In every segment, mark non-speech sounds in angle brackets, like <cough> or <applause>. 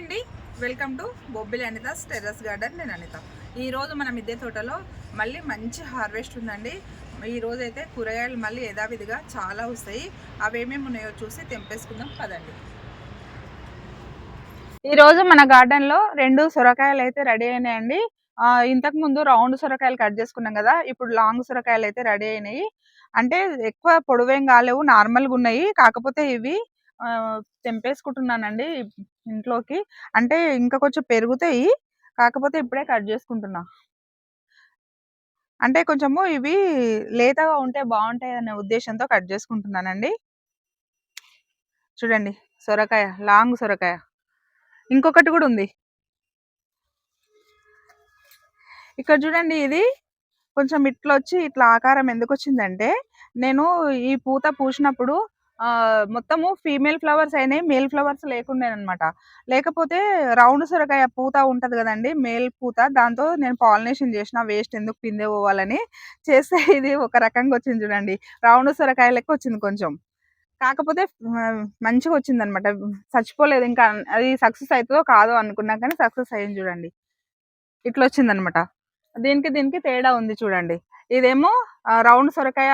అండి. Welcome to Bobbili Anitha's terrace garden నేను అనిత. ఈరోజు మన మిద్దె తోటలో మళ్ళీ మంచి హార్వెస్ట్ ఉందండి. ఈ అయితే కూరగాయలు మళ్ళీ యథావిధిగా చాలా వస్తాయి. అవేమేమి ఉన్నాయో చూసి తెంపేసుకుందాం. పదండి. ఈరోజు మన గార్డెన్లో రెండు సొరకాయలు అయితే రెడీ అయినాయండి. ఆ, ఇంతకు ముందు రౌండ్ సొరకాయలు కట్ చేసుకున్నాం కదా ఇప్పుడు లాంగ్ సొరకాయలు అయితే రెడీ అయినాయి. అంటే ఎక్కువ పొడవేం కాలేవు నార్మల్గా ఉన్నాయి. కాకపోతే ఇవి తెంపేసుకుంటున్నానండి ఇంట్లోకి. అంటే ఇంకా కొంచెం పెరుగుతాయి. కాకపోతే ఇప్పుడే కట్ చేసుకుంటున్నా. అంటే కొంచెము ఇవి లేతగా ఉంటే బాగుంటాయి అనే ఉద్దేశంతో కట్ చేసుకుంటున్నానండి. చూడండి సొరకాయ లాంగ్ సొరకాయ. ఇంకొకటి కూడా ఉంది. ఇక్కడ చూడండి ఇది కొంచెం ఇట్లా వచ్చి ఇట్లా ఆకారం ఎందుకు వచ్చిందంటే నేను ఈ పూత పూసినప్పుడు మొత్తము ఫీమేల్ ఫ్లవర్స్ అయినాయి మేల్ ఫ్లవర్స్ లేకుండేనమాట లేకపోతే రౌండ్ సొరకాయ పూత ఉంటది కదండి మేల్ పూత దాంతో నేను పాలినేషన్ చేసిన వేస్ట్ ఎందుకు పిందే పోవాలని చేస్తే <laughs> ఇది ఒక రకంగా వచ్చింది చూడండి. రౌండ్ సొరకాయ లెక్క వచ్చింది కొంచెం. కాకపోతే మంచిగా వచ్చింది అనమాట చచ్చిపోలేదు ఇంకా అది సక్సెస్ అవుతుందో కాదో అనుకున్నా కానీ సక్సెస్ అయ్యింది చూడండి. ఇట్లా వచ్చింది అనమాట దీనికి దీనికి తేడా ఉంది చూడండి. ఇదేమో రౌండ్ సొరకాయ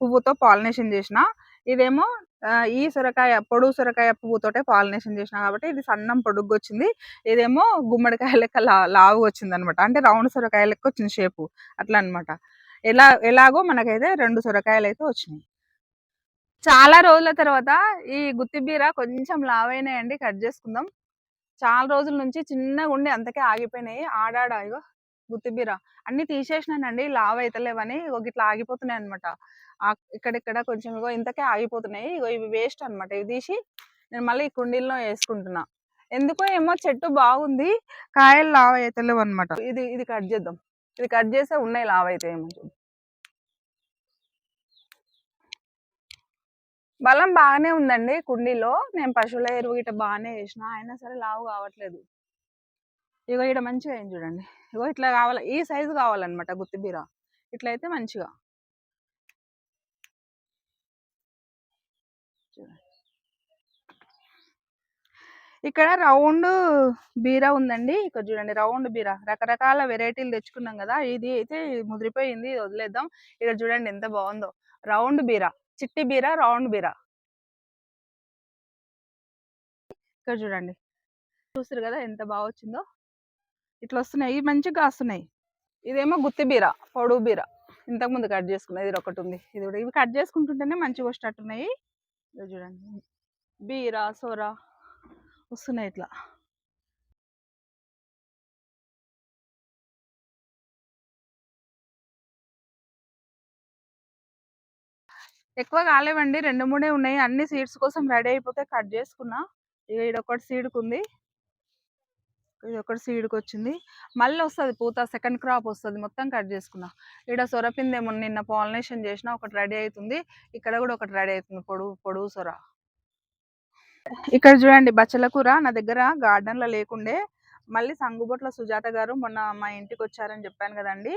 పువ్వుతో పాలినేషన్ చేసిన ఇదేమో ఈ సొరకాయ పొడుగు సొరకాయ పువ్వుతోటే పాలినేషన్ చేసిన కాబట్టి ఇది సన్నం పొడుగు వచ్చింది ఇదేమో గుమ్మడికాయ లెక్క లా లావు వచ్చింది అనమాట అంటే రౌండ్ సొరకాయ లెక్క వచ్చింది షేపు. అట్లా అన్నమాట ఎలా ఎలాగో మనకైతే రెండు సొరకాయలు అయితే వచ్చినాయి. చాలా రోజుల తర్వాత ఈ గుత్తి బీర కొంచెం లావైనాయండి. కట్ చేసుకుందాం. చాలా రోజుల నుంచి చిన్నగా ఉండి అంతకే ఆగిపోయినాయి. ఆడాడ ఇగో గుత్తిబీర అన్ని తీసేసినానండి. లావ్ అవుతలేవని ఒక ఇట్లా ఆగిపోతున్నాయి అనమాట ఇక్కడిక్కడ కొంచెం ఇగో ఇంతకే ఆగిపోతున్నాయి. ఇగో ఇవి వేస్ట్ అన్నమాట. ఇవి తీసి నేను మళ్ళీ ఈ కుండీల్లో వేసుకుంటున్నా. ఎందుకో ఏమో చెట్టు బాగుంది. కాయలు లావ్ అవుతలేవు అనమాట ఇది ఇది కట్ చేద్దాం. ఇది కట్ చేస్తే ఉన్నాయి లావ్ అయితే ఏమో బలం బాగానే ఉందండి కుండీలో. నేను పశువుల ఎరువు గిట్ట బాగానే వేసిన. అయినా సరే లావు కావట్లేదు. ఇగో ఇక్కడ మంచిగా అయింది చూడండి. ఇగో ఇట్లా కావాలి ఈ సైజు కావాలన్నమాట గుత్తిబీర ఇట్లయితే మంచిగా చూడండి. ఇక్కడ రౌండ్ బీర ఉందండి. ఇక్కడ చూడండి రౌండ్ బీరా. రకరకాల వెరైటీలు తెచ్చుకున్నాం కదా. ఇది అయితే ముదిరిపోయింది. వదిలేద్దాం. ఇక్కడ చూడండి ఎంత బాగుందో. రౌండ్ బీర. చిట్టి బీర రౌండ్ బీర. ఇక్కడ చూడండి. చూసారు కదా ఎంత బాగా వచ్చిందో. ఇట్లా వస్తున్నాయి. మంచిగా కాస్తున్నాయి. ఇదేమో గుత్తి బీర పొడుగు బీర. ఇంతకుముందు కట్ చేసుకున్నది. ఇది ఒకటి ఉంది. ఇది కూడా ఇవి కట్ చేసుకుంటుంటేనే మంచిగా వచ్చేటట్టున్నాయి ఇదిగో చూడండి. బీర సోర. వస్తున్నాయి ఇట్లా. ఎక్కువ కాలేవండి. రెండు మూడే ఉన్నాయి. అన్ని సీడ్స్ కోసం రెడీ అయిపోతే కట్ చేసుకున్నా. ఇక ఇదొకటి ఒకటి సీడ్కి ఉంది ఇది ఒకటి సీడ్కి వచ్చింది మళ్ళీ వస్తుంది పూత. సెకండ్ క్రాప్ వస్తుంది. మొత్తం కట్ చేసుకున్నా. ఇక్కడ సొరపిందేమో నిన్న పాలినేషన్ చేసిన ఒకటి రెడీ అవుతుంది ఇక్కడ కూడా ఒకటి రెడీ అవుతుంది పొడుగు పొడుగు సొర. ఇక్కడ చూడండి బచ్చల కూర నా దగ్గర గార్డెన్లో లేకుండే. మళ్ళీ సంగుబొట్ల సుజాత గారు మొన్న మా ఇంటికి వచ్చారని చెప్పాను కదండి.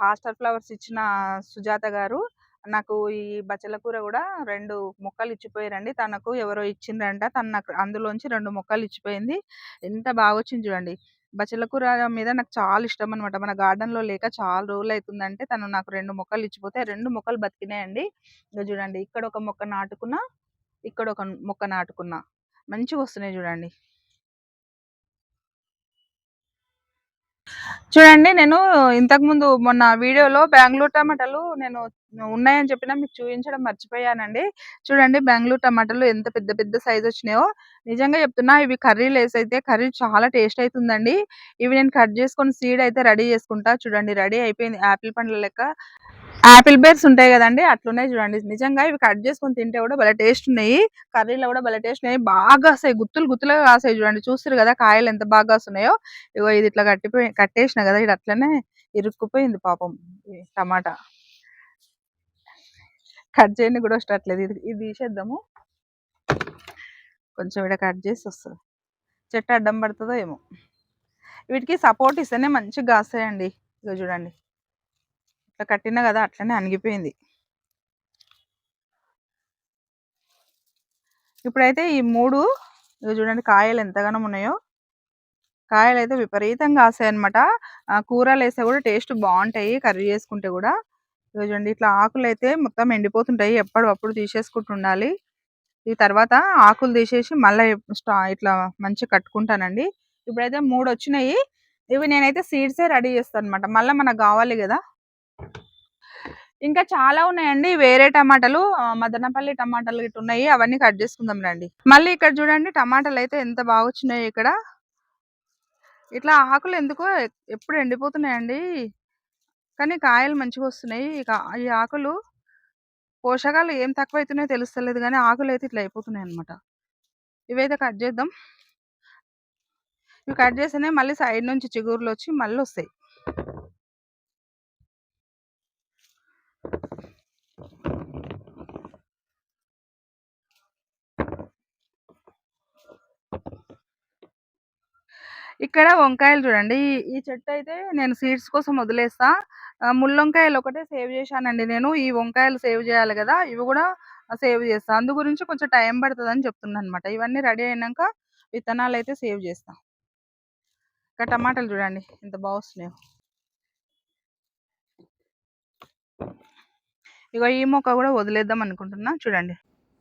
హాస్టల్ ఫ్లవర్స్ ఇచ్చిన సుజాత గారు నాకు ఈ బచ్చల కూర కూడా రెండు మొక్కలు ఇచ్చిపోయారండి. తనకు ఎవరో ఇచ్చిండ్రంట. తను నాకు అందులోంచి రెండు మొక్కలు ఇచ్చిపోయింది. ఎంత బాగా వచ్చింది చూడండి. బచ్చల కూర మీద నాకు చాలా ఇష్టం అనమాట మన గార్డెన్లో లో లేక చాలా రోజులు అవుతుందంటే తను నాకు రెండు మొక్కలు ఇచ్చిపోతే రెండు మొక్కలు బతికినాయండి. ఇంకా చూడండి ఇక్కడ ఒక మొక్క నాటుకున్నా ఇక్కడ ఒక మొక్క నాటుకున్నా. మంచిగా వస్తున్నాయి చూడండి. చూడండి నేను ఇంతకు ముందు మొన్న వీడియోలో బెంగళూరు టమాటాలు నేను ఉన్నాయని చెప్పినా మీకు చూపించడం మర్చిపోయానండి. చూడండి బెంగళూరు టమాటాలు ఎంత పెద్ద పెద్ద సైజ్ వచ్చినాయో. నిజంగా చెప్తున్నా ఇవి కర్రీలు వేసైతే అయితే కర్రీ చాలా టేస్ట్ అవుతుందండి ఇవి నేను కట్ చేసుకొని సీడ్ అయితే రెడీ చేసుకుంటా. చూడండి రెడీ అయిపోయింది యాపిల్ పండ్ల లెక్క. యాపిల్ బేర్స్ ఉంటాయి కదండి అట్లున్నాయి చూడండి. నిజంగా ఇవి కట్ చేసుకొని తింటే కూడా భలే టేస్ట్ ఉన్నాయి. కర్రీలో కూడా భలే టేస్ట్ ఉన్నాయి. బాగా వస్తాయి. గుత్తులు గుత్తులుగా కాస్తాయి చూడండి. చూస్తారు కదా కాయలు ఎంత బాగా వస్తున్నాయో. ఇగో ఇది ఇట్లా కట్టిపోయి కట్టేసిన కదా ఇది అట్లనే ఇరుక్కుపోయింది పాపం టమాటా. కట్ చేయని కూడా వస్తట్లేదు. ఇది ఇది తీసేద్దాము. కొంచెం ఇక్కడ కట్ చేసి వస్తుంది. చెట్టు అడ్డం పడుతుందో ఏమో. వీటికి సపోర్ట్ ఇస్తేనే మంచిగా కాస్తాయండి. ఇగో చూడండి. ఇట్లా కట్టినా కదా అట్లనే అణిగిపోయింది. ఇప్పుడైతే ఈ మూడు ఇది చూడండి కాయలు ఎంతగానో ఉన్నాయో. కాయలు అయితే విపరీతంగా కాస్తాయి అనమాట కూరలు వేస్తే కూడా టేస్ట్ బాగుంటాయి కర్రీ చేసుకుంటే కూడా. ఇది చూడండి ఇట్లా ఆకులు అయితే మొత్తం ఎండిపోతుంటాయి. ఎప్పటికప్పుడు తీసేసుకుంటుండాలి ఈ తర్వాత ఆకులు తీసేసి మళ్ళీ ఇట్లా మంచిగా కట్టుకుంటానండి. ఇప్పుడైతే మూడు వచ్చినాయి ఇవి నేనైతే సీడ్సే రెడీ చేస్తాను అనమాట మళ్ళీ మనకు కావాలి కదా. ఇంకా చాలా ఉన్నాయండి. వేరే టమాటాలు మదనపల్లి టమాటాలు ఇటు ఉన్నాయి. అవన్నీ కట్ చేసుకుందాం రండి. మళ్ళీ ఇక్కడ చూడండి టమాటాలు అయితే ఎంత బాగా వచ్చినాయి ఇక్కడ. ఇట్లా ఆకులు ఎందుకో ఎప్పుడు ఎండిపోతున్నాయండి. కానీ కాయలు మంచిగా వస్తున్నాయి. ఈ ఆకులు పోషకాలు ఏం తక్కువ అవుతున్నాయో తెలుస్తలేదు. కానీ ఆకులు అయితే ఇట్లా అయిపోతున్నాయి అనమాట ఇవైతే కట్ చేద్దాం. ఇవి కట్ చేస్తేనే మళ్ళీ సైడ్ నుంచి చిగురులు వచ్చి మళ్ళీ వస్తాయి. ఇక్కడ వంకాయలు చూడండి. ఈ చెట్టు అయితే నేను సీడ్స్ కోసం వదిలేస్తా. ముళ్ళొంకాయలు ఒకటే సేవ్ చేశానండి నేను. ఈ వంకాయలు సేవ్ చేయాలి కదా ఇవి కూడా సేవ్ చేస్తా. అందు గురించి కొంచెం టైం పడుతుంది అని చెప్తున్నాను అనమాట ఇవన్నీ రెడీ అయినాక విత్తనాలు అయితే సేవ్ చేస్తా. ఇంకా టమాటాలు చూడండి. ఎంత బాగుస్తున్నాయి ఇక ఇగో ఈ మొక్క కూడా వదిలేద్దాం అనుకుంటున్నా. చూడండి.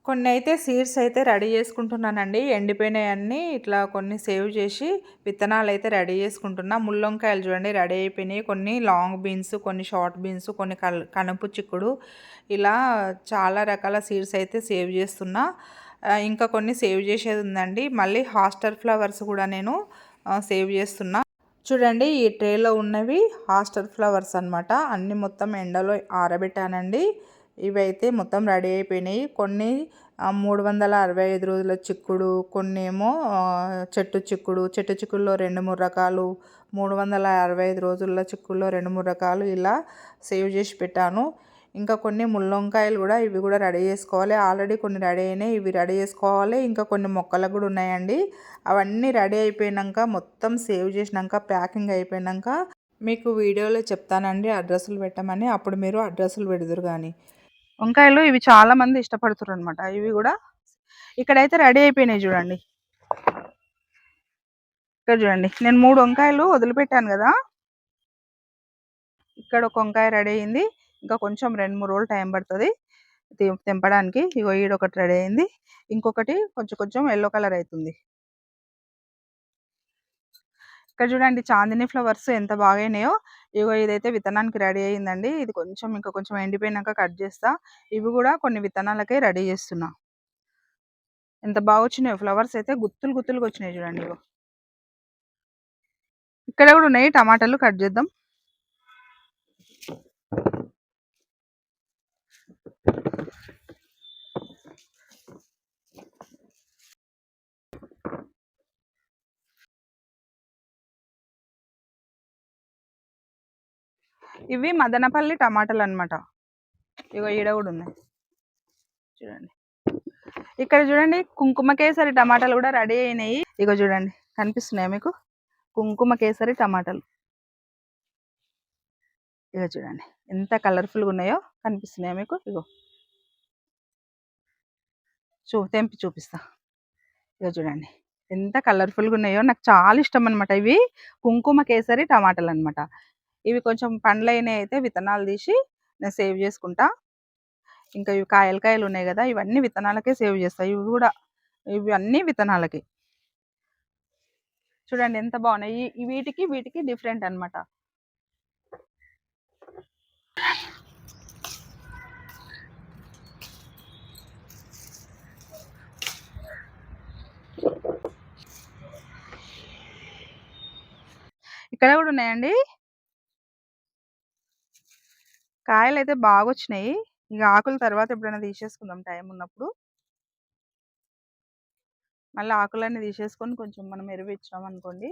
కొన్ని అయితే సీడ్స్ అయితే రెడీ చేసుకుంటున్నానండి. ఎండిపోయినాయన్నీ ఇట్లా కొన్ని సేవ్ చేసి విత్తనాలు అయితే రెడీ చేసుకుంటున్నా. ముల్లొంకాయలు చూడండి రెడీ అయిపోయినాయి. కొన్ని లాంగ్ బీన్స్ కొన్ని షార్ట్ బీన్స్ కొన్ని కనుపు చిక్కుడు ఇలా చాలా రకాల సీడ్స్ అయితే సేవ్ చేస్తున్నా. ఇంకా కొన్ని సేవ్ చేసేది ఉందండి. మళ్ళీ హాస్టర్ ఫ్లవర్స్ కూడా నేను సేవ్ చేస్తున్నా. చూడండి ఈ ట్రేలో ఉన్నవి హాస్టల్ ఫ్లవర్స్ అనమాట అన్ని మొత్తం ఎండలో ఆరబెట్టానండి. ఇవైతే మొత్తం రెడీ అయిపోయినాయి. కొన్ని మూడు వందల అరవై ఐదు రోజుల చిక్కుడు కొన్ని ఏమో చెట్టు చిక్కుడు. చెట్టు చిక్కుల్లో రెండు మూడు రకాలు మూడు వందల అరవై ఐదు రోజుల చిక్కుల్లో రెండు మూడు రకాలు ఇలా సేవ్ చేసి పెట్టాను. ఇంకా కొన్ని ముల్లొంకాయలు కూడా ఇవి కూడా రెడీ చేసుకోవాలి. ఆల్రెడీ కొన్ని రెడీ అయినాయి. ఇవి రెడీ చేసుకోవాలి. ఇంకా కొన్ని మొక్కలు కూడా ఉన్నాయండి. అవన్నీ రెడీ అయిపోయాక మొత్తం సేవ్ చేసినాక ప్యాకింగ్ అయిపోయాక మీకు వీడియోలో చెప్తానండి. అడ్రస్లు పెట్టమని. అప్పుడు మీరు అడ్రస్లు పెడదురు కానీ. వంకాయలు ఇవి చాలా మంది ఇష్టపడుతున్నారు అనమాట ఇవి కూడా ఇక్కడైతే రెడీ అయిపోయినాయి చూడండి. ఇక్కడ చూడండి. నేను మూడు వంకాయలు వదిలిపెట్టాను కదా. ఇక్కడ ఒక వంకాయ రెడీ అయింది. ఇంకా కొంచెం రెండు మూడు రోజులు టైం పడుతుంది తెంపడానికి. ఇగో ఒకటి రెడీ అయింది. ఇంకొకటి కొంచెం కొంచెం ఎల్లో కలర్ అవుతుంది ఇక్కడ చూడండి చాందిని ఫ్లవర్స్ ఎంత బాగైనాయో ఇగో ఇదైతే విత్తనానికి రెడీ అయ్యిందండి ఇది కొంచెం ఇంకా కొంచెం ఎండిపోయినాక కట్ చేస్తా. ఇవి కూడా కొన్ని విత్తనాలకే రెడీ చేస్తున్నా. ఎంత బాగా వచ్చినాయో. ఫ్లవర్స్ అయితే గుత్తులు గుత్తులుగా వచ్చినాయి చూడండి ఇగో. ఇక్కడ కూడా ఉన్నాయి. టమాటాలు కట్ చేద్దాం. ఇవి మదనపల్లి టమాటాలు అనమాట ఇగో ఈడ కూడా ఉన్నాయి. చూడండి. ఇక్కడ చూడండి కుంకుమ కేసరి టమాటాలు కూడా రెడీ అయినాయి. ఇగో చూడండి కనిపిస్తున్నాయి మీకు? కుంకుమ కేసరి టమాటాలు. ఇగో చూడండి. ఎంత కలర్ఫుల్గా ఉన్నాయో కనిపిస్తున్నాయో మీకు? ఇగో. చూ తెంపి చూపిస్తా. ఇగో చూడండి. ఎంత కలర్ఫుల్గా ఉన్నాయో నాకు చాలా ఇష్టం అనమాట ఇవి. కుంకుమ కేసరి టమాటాలు అనమాట ఇవి కొంచెం పండ్లైనవి అయితే విత్తనాలు తీసి నేను సేవ్ చేసుకుంటా. ఇంకా ఇవి కాయలు కాయలు ఉన్నాయి కదా ఇవన్నీ విత్తనాలకే సేవ్ చేస్తాయి ఇవి కూడా ఇవి అన్నీ విత్తనాలకి. చూడండి ఎంత బాగున్నాయి. వీటికి వీటికి డిఫరెంట్ అనమాట ఇక్కడ కూడా ఉన్నాయండి. కాయలు అయితే బాగా వచ్చినాయి ఇక ఆకుల తర్వాత ఎప్పుడైనా తీసేసుకుందాం టైం ఉన్నప్పుడు. మళ్ళీ ఆకులన్నీ తీసేసుకొని కొంచెం మనం ఎరువు ఇచ్చినాం అనుకోండి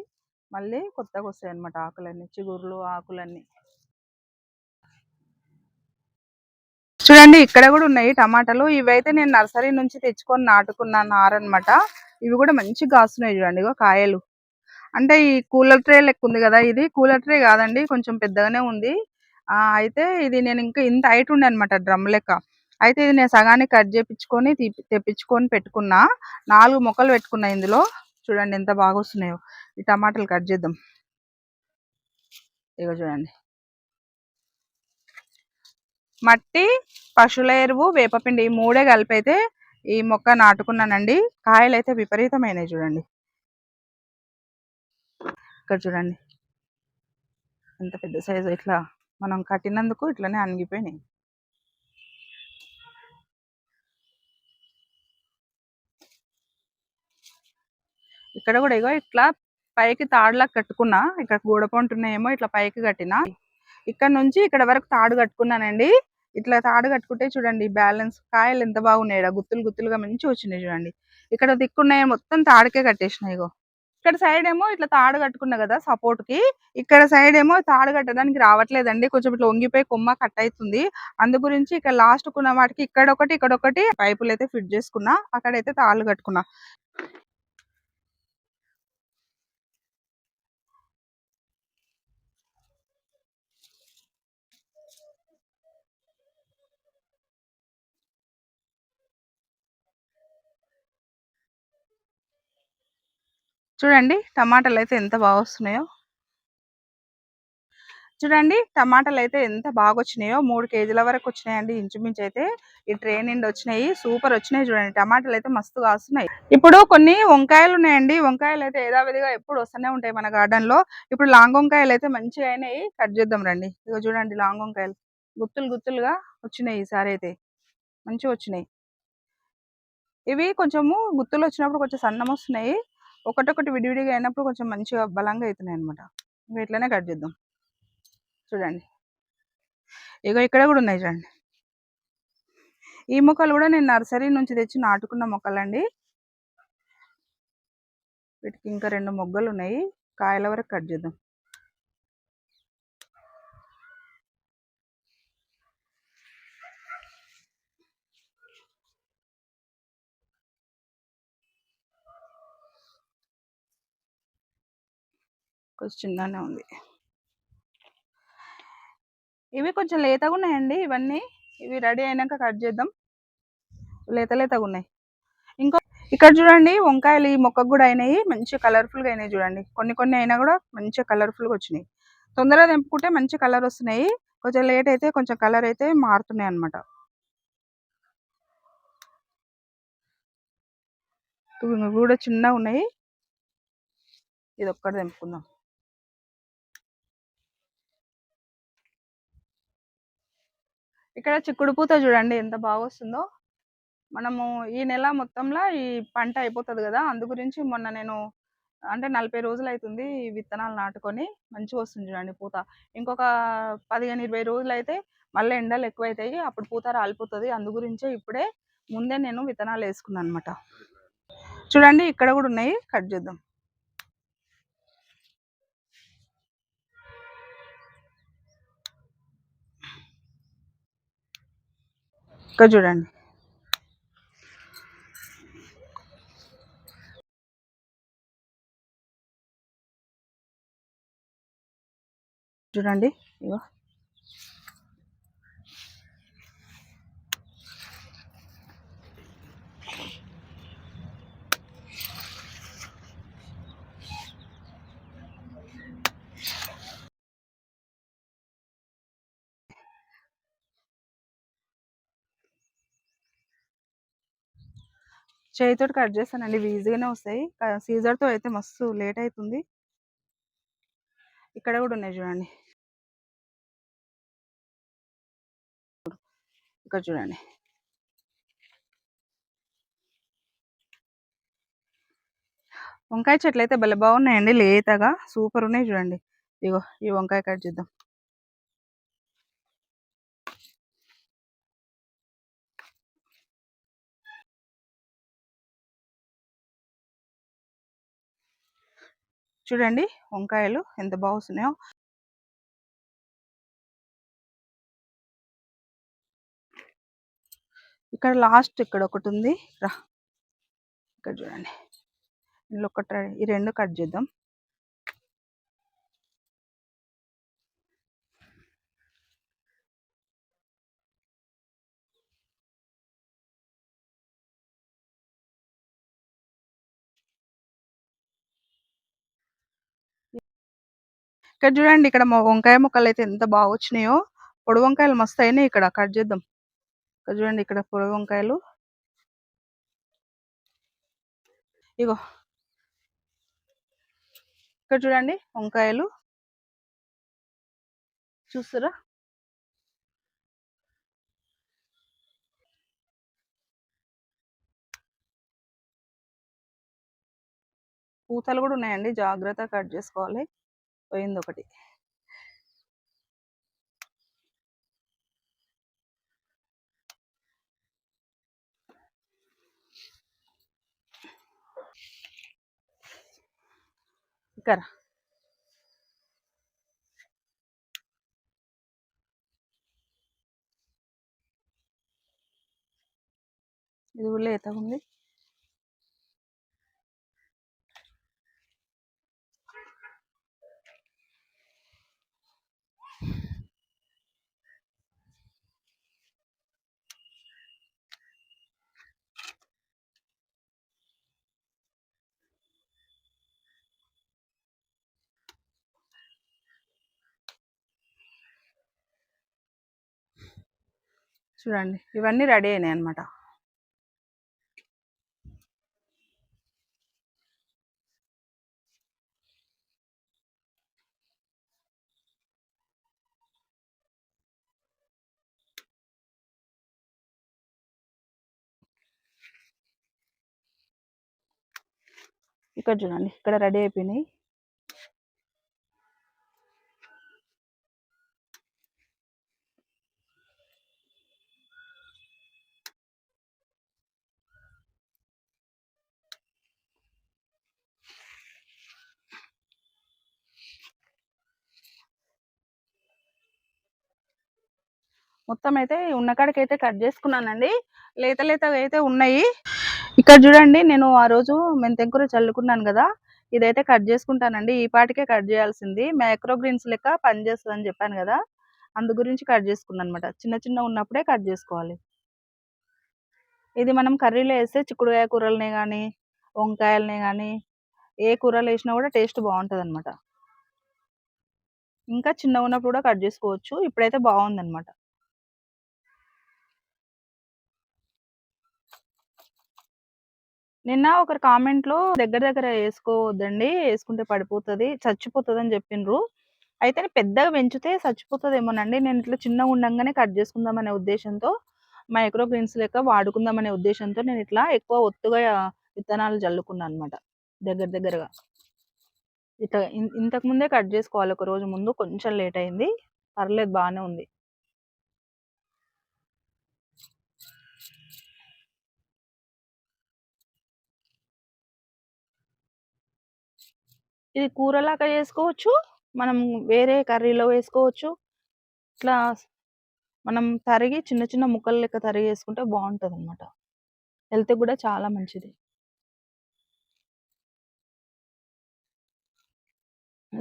మళ్ళీ కొత్తగా వస్తాయి అనమాట ఆకులన్నీ చిగుర్లు ఆకులన్నీ. చూడండి ఇక్కడ కూడా ఉన్నాయి టమాటాలు. ఇవైతే నేను నర్సరీ నుంచి తెచ్చుకొని నాటుకున్న నారనమాట ఇవి కూడా మంచిగా కాస్తున్నాయి చూడండి ఇగో కాయలు. అంటే ఈ కూలర్ ట్రే లెక్క ఉంది కదా ఇది. కూలర్ ట్రే కాదండి కొంచెం పెద్దగానే ఉంది. అయితే ఇది నేను ఇంకా ఇంత హైట్ ఉండే అనమాట డ్రమ్ లెక్క. అయితే ఇది నేను సగానికి కట్ చేపించుకొని తెప్పించుకొని పెట్టుకున్నా. నాలుగు మొక్కలు పెట్టుకున్నా ఇందులో. చూడండి ఎంత బాగా వస్తున్నాయో. ఈ టమాటాలు కట్ చేద్దాం. ఇగో చూడండి. మట్టి పశువుల ఎరువు వేపపిండి ఈ మూడే కలిపి అయితే ఈ మొక్క నాటుకున్నానండి. కాయలు అయితే విపరీతమైనవి చూడండి. ఇక్కడ చూడండి. ఎంత పెద్ద సైజు ఇట్లా మనం కట్టినందుకు ఇట్లనే అణిగిపోయినాయి. ఇక్కడ కూడా ఇగో ఇట్లా పైకి తాడులా కట్టుకున్నా ఇక్కడ గూడపంటున్నాయేమో ఇట్లా పైకి కట్టిన. ఇక్కడ నుంచి ఇక్కడ వరకు తాడు కట్టుకున్నానండి. ఇట్లా తాడు కట్టుకుంటే చూడండి బ్యాలెన్స్ కాయలు ఎంత బాగున్నాయి గుత్తులు గుత్తులుగా మంచి వచ్చినాయి చూడండి. ఇక్కడ దిక్కున్నాయి మొత్తం తాడుకే కట్టేసినాయి ఇగో. ఇక్కడ సైడ్ ఏమో ఇట్లా తాడు కట్టుకున్నా కదా సపోర్ట్కి. ఇక్కడ సైడ్ ఏమో తాడు కట్టడానికి రావట్లేదండి. కొంచెం ఇట్లా వంగిపోయి కొమ్మ కట్ అవుతుంది. అందు గురించి ఇక్కడ లాస్ట్ కున్న వాటికి ఇక్కడ ఒకటి ఇక్కడ ఒకటి పైపులు అయితే ఫిట్ చేసుకున్నా. అక్కడైతే తాళ్ళు కట్టుకున్నా. చూడండి టమాటాలు అయితే ఎంత బాగా వస్తున్నాయో చూడండి టమాటాలు అయితే ఎంత బాగా వచ్చినాయో మూడు కేజీల వరకు వచ్చినాయండి ఇంచుమించు అయితే ఈ ట్రైన్ నిండి వచ్చినాయి సూపర్ వచ్చినాయి చూడండి. టమాటాలు అయితే మస్తు కాస్తున్నాయి. ఇప్పుడు కొన్ని వంకాయలు ఉన్నాయండి వంకాయలు అయితే యథావిధిగా ఎప్పుడు వస్తూనే ఉంటాయి మన గార్డెన్లో ఇప్పుడు లాంగ్ వంకాయలు అయితే మంచిగా అయినాయి. కట్ చేద్దాం రండి. ఇక చూడండి లాంగ్ వంకాయలు. గుత్తులు గుత్తులుగా వచ్చినాయి ఈసారి అయితే మంచిగా వచ్చినాయి ఇవి కొంచెము గుత్తులు వచ్చినప్పుడు కొంచెం సన్నం వస్తున్నాయి ఒకటొకటి విడివిడిగా అయినప్పుడు కొంచెం మంచిగా బలంగా అవుతున్నాయి అనమాట ఇంకా ఇట్లనే కట్ చేద్దాం. చూడండి. ఇగో ఇక్కడ కూడా ఉన్నాయి చూడండి. ఈ మొక్కలు కూడా నేను నర్సరీ నుంచి తెచ్చి నాటుకున్న మొక్కలండి. వీటికి ఇంకా రెండు మొగ్గలు ఉన్నాయి. కాయల వరకు కట్ చేద్దాం. కొంచెం చిన్నగానే ఉంది. ఇవి కొంచెం లేతగా ఉన్నాయండి ఇవన్నీ. ఇవి రెడీ అయినాక కట్ చేద్దాం. లేత లేతగా ఉన్నాయి. ఇంకో ఇక్కడ చూడండి వంకాయలు ఈ మొక్కకు కూడా అయినాయి. మంచి కలర్ఫుల్గా అయినాయి చూడండి. కొన్ని కొన్ని అయినా కూడా మంచిగా కలర్ఫుల్గా వచ్చినాయి. తొందరగా తెంపుకుంటే మంచి కలర్ వస్తున్నాయి. కొంచెం లేట్ అయితే కొంచెం కలర్ అయితే మారుతున్నాయి అనమాట కూడా చిన్నగా ఉన్నాయి. ఇది ఒక్కటి తెంపుకుందాం. ఇక్కడ చిక్కుడు పూత చూడండి ఎంత బాగా వస్తుందో మనము ఈ నెల మొత్తంలో ఈ పంట అయిపోతుంది కదా అందు గురించి మొన్న నేను అంటే నలభై రోజులు అవుతుంది ఈ విత్తనాలు నాటుకొని మంచిగా వస్తుంది చూడండి పూత. ఇంకొక పదిహేను ఇరవై రోజులు అయితే మళ్ళీ ఎండలు ఎక్కువైతాయి అప్పుడు పూత రాలిపోతుంది. అందు గురించే ఇప్పుడే ముందే నేను విత్తనాలు వేసుకున్నాను అనమాట చూడండి ఇక్కడ కూడా ఉన్నాయి కట్ చేద్దాం. ఇక్కడ చూడండి. చూడండి. ఇగో. చేయితో కట్ చేస్తానండి. ఈజీగానే వస్తాయి. సీజర్తో అయితే మస్తు లేట్ అవుతుంది ఇక్కడ కూడా ఉన్నాయి చూడండి. ఇక్కడ చూడండి. వంకాయ చెట్లు అయితే భలే బాగున్నాయండి. లేతగా సూపర్ ఉన్నాయి చూడండి. ఇగో ఈ వంకాయ కట్ చేద్దాం. చూడండి వంకాయలు ఎంత బాగున్నాయో. ఇక్కడ లాస్ట్ ఇక్కడ ఒకటి ఉంది. రా. ఇక్కడ చూడండి. ఇందులో ఒకటి ఈ రెండు కట్ చేద్దాం. ఇక్కడ చూడండి ఇక్కడ వంకాయ ముక్కలు అయితే ఎంత బాగా వచ్చినాయో. పొడి వంకాయలు మస్తు అయినాయి ఇక్కడ. కట్ చేద్దాం. ఇక్కడ చూడండి ఇక్కడ పొడి వంకాయలు. ఇగో. ఇక్కడ చూడండి వంకాయలు. చూస్తారా పూతలు కూడా ఉన్నాయండి. జాగ్రత్తగా కట్ చేసుకోవాలి. పోయింది ఒకటి. ఇక్కడ ఇది కూడా లేత ఉంది? చూడండి. ఇవన్నీ రెడీ అయినాయి అనమాట ఇక్కడ చూడండి. ఇక్కడ రెడీ అయిపోయినాయి. మొత్తం అయితే ఉన్న కాడికి అయితే కట్ చేసుకున్నానండి. లేత లేతగా అయితే ఉన్నాయి. ఇక్కడ చూడండి నేను ఆ రోజు మెంతెంకూర చల్లుకున్నాను కదా ఇదైతే కట్ చేసుకుంటానండి. ఈ పాటికే కట్ చేయాల్సింది. మైక్రోగ్రీన్స్ లెక్క పనిచేస్తుంది అని చెప్పాను కదా అందు గురించి కట్ చేసుకున్నాను అనమాట చిన్న చిన్న ఉన్నప్పుడే కట్ చేసుకోవాలి. ఇది మనం కర్రీలో వేస్తే చిక్కుడుకాయ కూరలనే కానీ వంకాయలనే కానీ ఏ కూరలు వేసినా కూడా టేస్ట్ బాగుంటుంది అనమాట ఇంకా చిన్న ఉన్నప్పుడు కూడా కట్ చేసుకోవచ్చు. ఇప్పుడైతే బాగుంది నిన్న ఒకరు కామెంట్లో దగ్గర దగ్గర వేసుకోవద్దండి వేసుకుంటే పడిపోతుంది చచ్చిపోతుంది అని చెప్పిండ్రు అయితే పెద్దగా పెంచితే చచ్చిపోతుందేమోనండి. నేను ఇట్లా చిన్నగా ఉండంగానే కట్ చేసుకుందాం అనే ఉద్దేశంతో మైక్రో గ్రీన్స్ లెక్క వాడుకుందామనే ఉద్దేశంతో నేను ఇట్లా ఎక్కువ ఒత్తుగా విత్తనాలు జల్లుకున్నాను అనమాట దగ్గర దగ్గరగా. ఇట్లా ఇంతకు ముందే కట్ చేసుకోవాలి ఒక రోజు ముందు కొంచెం లేట్ అయింది. పర్లేదు బాగానే ఉంది. ఇది కూరలాగా చేసుకోవచ్చు. మనం వేరే కర్రీలో వేసుకోవచ్చు. ఇట్లా మనం తరిగి చిన్న చిన్న ముక్కలు లెక్క తరిగి వేసుకుంటే బాగుంటుంది అనమాట హెల్త్ కూడా చాలా మంచిది.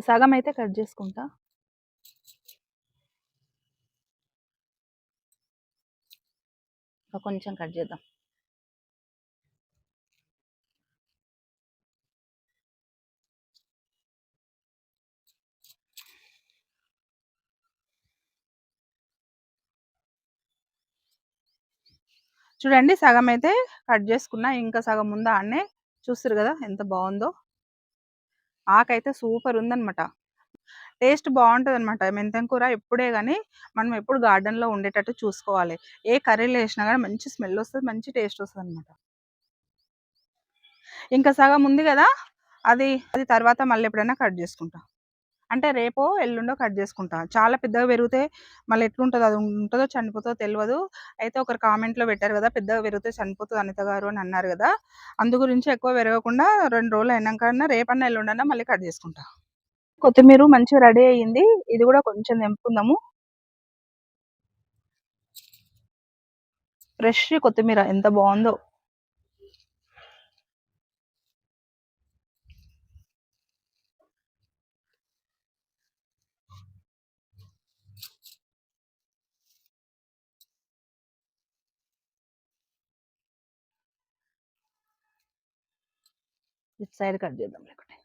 సగం అయితే కట్ చేసుకుంటా. కొంచెం కట్ చేద్దాం. చూడండి సగం అయితే కట్ చేసుకున్నా ఇంకా సగం ఉందా అన్నే చూస్తారు కదా ఎంత బాగుందో. ఆకైతే సూపర్ ఉందనమాట టేస్ట్ బాగుంటుంది అనమాట మెంతం కూర ఎప్పుడే కానీ మనం ఎప్పుడు గార్డెన్లో ఉండేటట్టు చూసుకోవాలి. ఏ కర్రీలు వేసినా కానీ మంచి స్మెల్ వస్తుంది మంచి టేస్ట్ వస్తుంది అనమాట ఇంకా సగం ఉంది కదా అది అది తర్వాత మళ్ళీ ఎప్పుడైనా కట్ చేసుకుంటాం. అంటే రేపో ఎల్లుండో కట్ చేసుకుంటా. చాలా పెద్దగా పెరిగితే మళ్ళీ ఎట్లుంటుందో అది ఉంటుందో చనిపోతుందో తెలియదు అయితే ఒకరు కామెంట్లో పెట్టారు కదా పెద్దగా పెరిగితే చనిపోతుంది అనిత గారు అని అన్నారు కదా. అందు గురించి ఎక్కువ పెరగకుండా రెండు రోజులు అయినాకన్నా రేపన్నా ఎల్లుండన్నా మళ్ళీ కట్ చేసుకుంటా. కొత్తిమీర మంచిగా రెడీ అయ్యింది. ఇది కూడా కొంచెం తెంపుకుందాము. ఫ్రెష్ కొత్తిమీర ఎంత బాగుందో. ఇటు సైడ్ కట్ చేద్దాం లేకుంటే.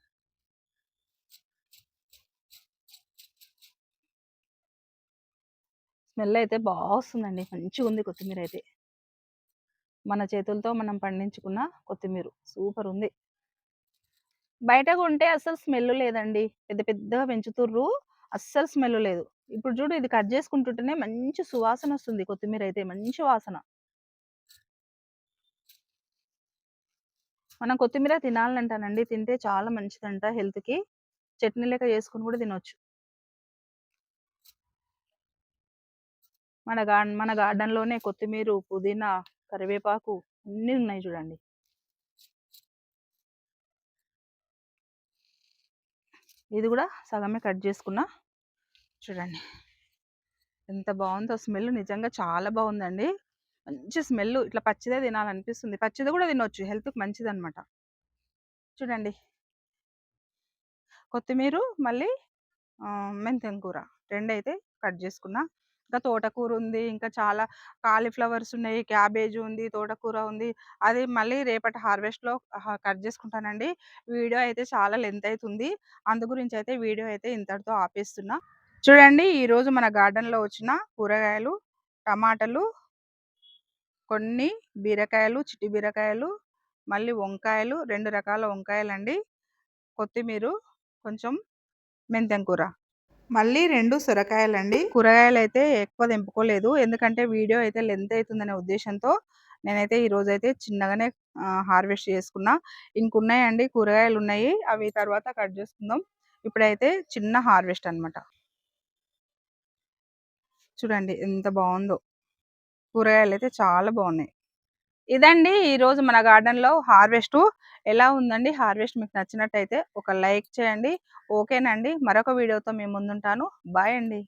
స్మెల్ అయితే బాగా వస్తుందండి. మంచిగా ఉంది కొత్తిమీర అయితే. మన చేతులతో మనం పండించుకున్న కొత్తిమీర. సూపర్ ఉంది. బయట ఉంటే అస్సలు స్మెల్ లేదండి. పెద్ద పెద్దగా పెంచుతుర్రు. అస్సలు స్మెల్ లేదు. ఇప్పుడు చూడు ఇది కట్ చేసుకుంటుంటేనే మంచి సువాసన వస్తుంది కొత్తిమీర అయితే. మంచి వాసన. మనం కొత్తిమీర తినాలంటానండి. తింటే చాలా మంచిదంట హెల్త్కి. చట్నీ లెక్క చేసుకుని కూడా తినొచ్చు. మన గార్డెన్ మన గార్డెన్లోనే కొత్తిమీర పుదీనా కరివేపాకు అన్నీ ఉన్నాయి చూడండి. ఇది కూడా సగమే కట్ చేసుకున్నా చూడండి. ఎంత బాగుందో స్మెల్ నిజంగా చాలా బాగుందండి. మంచి స్మెల్ ఇట్లా పచ్చిదే తినాలనిపిస్తుంది. పచ్చిది కూడా తినొచ్చు హెల్త్కి మంచిది అనమాట చూడండి. కొత్తిమీర మళ్ళీ మెంతెం కూర. రెండు అయితే కట్ చేసుకున్నా. ఇంకా తోటకూర ఉంది ఇంకా చాలా కాలీఫ్లవర్స్ ఉన్నాయి క్యాబేజ్ ఉంది తోటకూర ఉంది. అది మళ్ళీ రేపటి హార్వెస్ట్లో కట్ చేసుకుంటానండి. వీడియో అయితే చాలా లెంత్ అవుతుంది అందు గురించి అయితే వీడియో అయితే ఇంతటితో ఆపేస్తున్నా. చూడండి ఈరోజు మన గార్డెన్లో వచ్చిన కూరగాయలు టమాటాలు కొన్ని బీరకాయలు చిట్టి బీరకాయలు మళ్ళీ వంకాయలు రెండు రకాల వంకాయలు అండి కొత్తిమీర కొంచెం మెంతెం కూర. మళ్ళీ రెండు సొరకాయలండి. కూరగాయలు అయితే ఎక్కువ తెంపుకోలేదు. ఎందుకంటే వీడియో అయితే లెంత్ అవుతుందనే ఉద్దేశంతో నేనైతే ఈరోజు అయితే చిన్నగానే హార్వెస్ట్ చేసుకున్నా. ఇంకున్నాయండి కూరగాయలు ఉన్నాయి అవి తర్వాత కట్ చేసుకుందాం. ఇప్పుడైతే చిన్న హార్వెస్ట్ అనమాట చూడండి ఎంత బాగుందో. కూరగాయలు అయితే చాలా బాగున్నాయి ఇదండి ఈరోజు మన గార్డెన్లో హార్వెస్ట్. ఎలా ఉందండి హార్వెస్ట్ మీకు నచ్చినట్టయితే ఒక లైక్ చేయండి. ఓకేనండి. మరొక వీడియోతో మేము ముందుంటాను. బాయ్ అండి.